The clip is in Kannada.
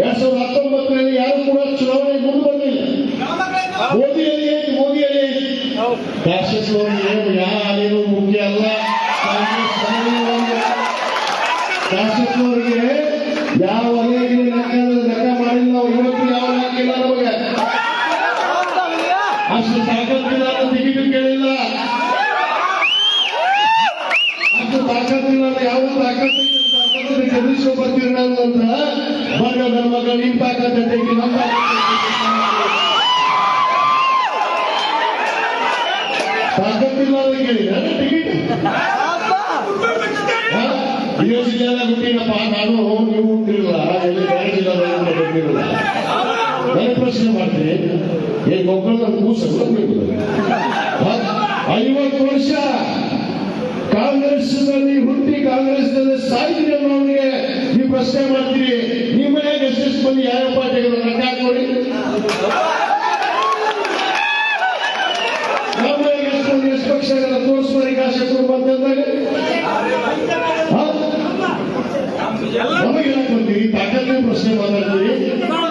ಎರಡ್ ಸಾವಿರದ ಹತ್ತೊಂಬತ್ತರಲ್ಲಿ ಯಾರು ಕೂಡ ಚುನಾವಣೆ ಮುಂದೆ ಬಂದಿಲ್ಲ. ಮೋದಿಯಲ್ಲಿ ಐತಿ ಮೋದಿಯಲ್ಲಿ ಐತಿ ಶಾಸಕರಿಗೆ ಯಾರೇನು ಮುಖ್ಯ ಅಲ್ಲ. ಕಾಂಗ್ರೆಸ್. ಶಾಸಕರಿಗೆ ಯಾವ ವಲಯಕ್ಕೆ ಲೆಕ್ಕ ಲೆಕ್ಕ ಮಾಡಿಲ್ಲ. ನಾವು ಇವತ್ತು ಯಾವ ಇಲ್ಲ ನಮಗೆ. ಅಷ್ಟು ತಾಕತ್ತಿಲ್ಲ ಟಿಕೆಟ್ ಕೇಳಿಲ್ಲ. ಅಷ್ಟು ತಾಕತ್ತಿಲ್ಲ ಯಾವ ತಾಕತ್ತು ಗೆಲ್ಲಿಸೋ ಬರ್ತೀರಿ ಅಂತ ಬಂದ ನನ್ನ ಮಗ ನಿಮ್ ತಾಕತ್ತೆ ತೆಗಿ ನಮ್ಮ ತಾಕತ್ತಿಲ್ಲ ಟಿಕೆಟ್ ಜಿಲ್ಲೆಲ್ಲ ಹುಟ್ಟಿನಪ್ಪ ನಾನು ನೀವು ಹುಟ್ಟಿರಲ್ಲ ಬೇರೆ ಜಿಲ್ಲೆಲ್ಲ ಹುಟ್ಟಿರಲ್ಲ ನಾನು ಪ್ರಶ್ನೆ ಮಾಡ್ತೀನಿ ಐವತ್ತು ವರ್ಷ ಕಾಂಗ್ರೆಸ್ನಲ್ಲಿ ಹುಟ್ಟಿ ಕಾಂಗ್ರೆಸ್ನಲ್ಲಿ ಪ್ರಶ್ನೆ ಮಾಡ್ತೀರಿ ನಮಗೆ ಯಾಕೆ ಬಂದಿರಿ ತಾಕತ್ತೇ ಪ್ರಶ್ನೆ ಮಾತಾಡ್ತೀರಿ